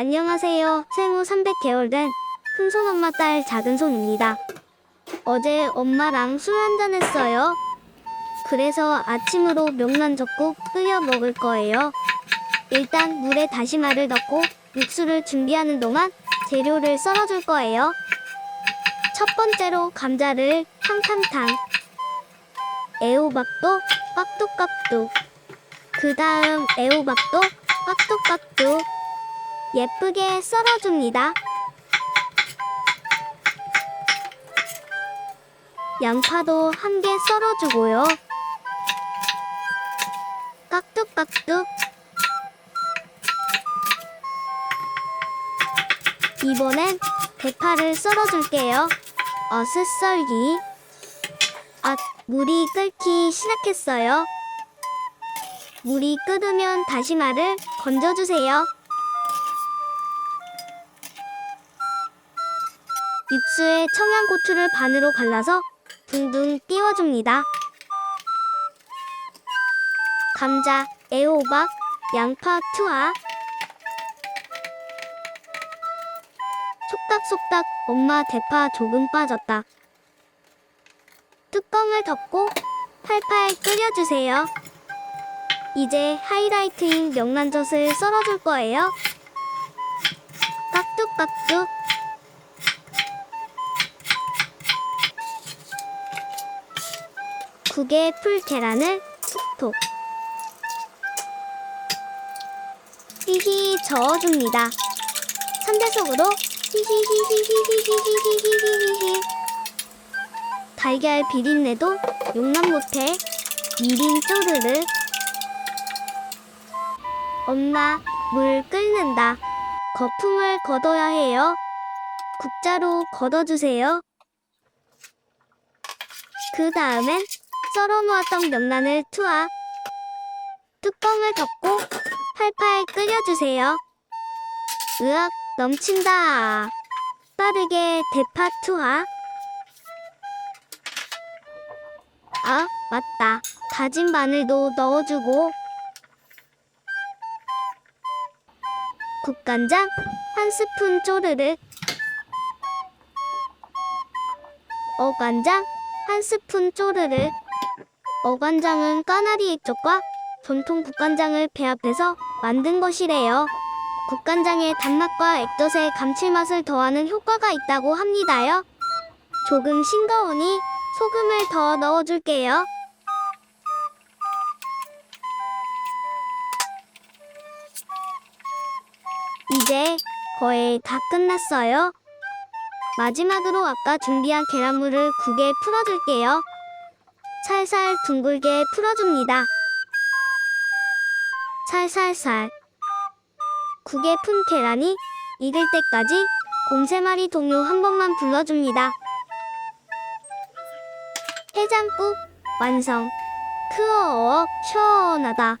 안녕하세요. 생후 300개월 된 큰손 엄마 딸 작은손입니다. 어제 엄마랑 술 한잔 했어요. 그래서 아침으로 명란 젓국 끓여 먹을 거예요. 일단 물에 다시마를 넣고 육수를 준비하는 동안 재료를 썰어줄 거예요. 첫 번째로 감자를 탕탕탕, 애호박도 깍둑깍둑, 그 다음 애호박도 깍둑깍둑 예쁘게 썰어줍니다. 양파도 한 개 썰어주고요. 깍둑깍둑 이번엔 대파를 썰어줄게요. 어슷썰기 아, 물이 끓기 시작했어요. 물이 끓으면 다시마를 건져주세요. 육수에 청양고추를 반으로 갈라서 둥둥 띄워줍니다. 감자, 애호박, 양파, 투하 속닥속닥 엄마 대파 조금 빠졌다. 뚜껑을 덮고 팔팔 끓여주세요. 이제 하이라이트인 명란젓을 썰어줄 거예요. 깍둑깍둑 국에 풀 계란을 톡톡. 휘휘 저어줍니다. 3배속으로 히히히히히히히히히히히 달걀 비린내도 용납 못해 미림 쪼르르. 엄마 물 끓는다. 거품을 걷어야 해요. 국자로 걷어주세요. 그 다음엔 썰어 놓았던 명란을 투하. 뚜껑을 덮고 팔팔 끓여주세요. 으악 넘친다. 빠르게 대파 투하. 아, 맞다. 다진 마늘도 넣어주고. 국간장 한 스푼 쪼르르. 어간장 한 스푼 쪼르르 어간장은 까나리 액젓과 전통 국간장을 배합해서 만든 것이래요. 국간장의 단맛과 액젓의 감칠맛을 더하는 효과가 있다고 합니다요. 조금 싱거우니 소금을 더 넣어줄게요. 이제 거의 다 끝났어요. 마지막으로 아까 준비한 계란물을 국에 풀어줄게요. 살살 둥글게 풀어줍니다. 살살살. 국에 푼 계란이 익을 때까지 곰새마리 동요 한 번만 불러줍니다. 해장국 완성. 크어어 시원하다.